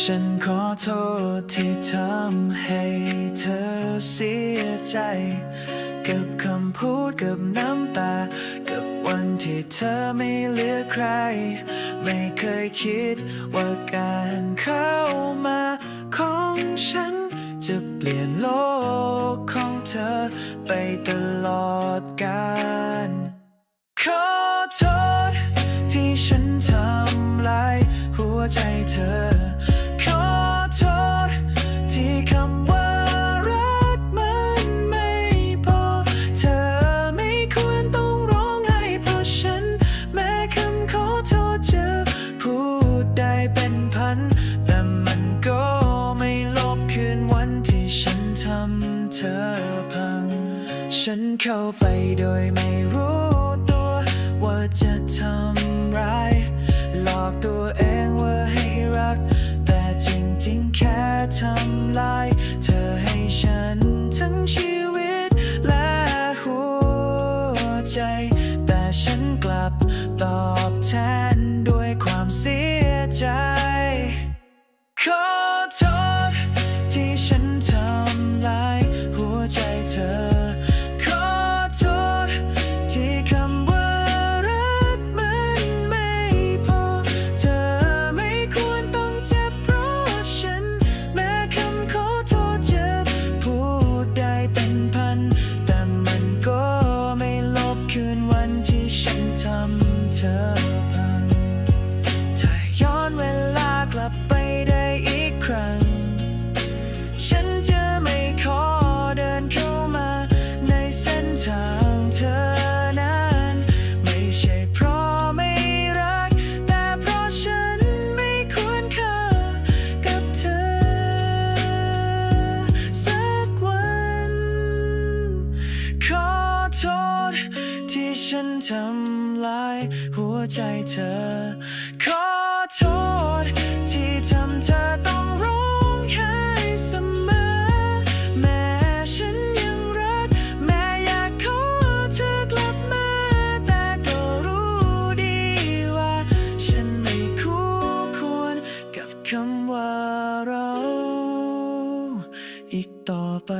ฉันขอโทษที่ทำให้เธอเสียใจ กับคำพูดกับน้ำตา กับวันที่เธอไม่เหลือใคร ไม่เคยคิดว่าการเข้ามาของฉัน จะเปลี่ยนโลกของเธอไปตลอดกาลขอโทษ ฉันเข้าไปโดยไม่รู้ตัวว่าจะทำร้าย หลอกตัวเองว่าให้รัก แต่จริงๆแค่ทำลาย เธอให้ฉันทั้งชีวิตและหัวใจ แต่ฉันกลับตอบแทนด้วยความเสียใจ เธอ ฉันทำลายหัวใจเธอ ขอโทษที่ทำเธอต้องร้องไห้เสมอ แม้ฉันยังรัก แม้อยากขอเธอกลับมา แต่ก็รู้ดีว่า ฉันไม่คู่ควรกับคำว่าเรา อีกต่อไป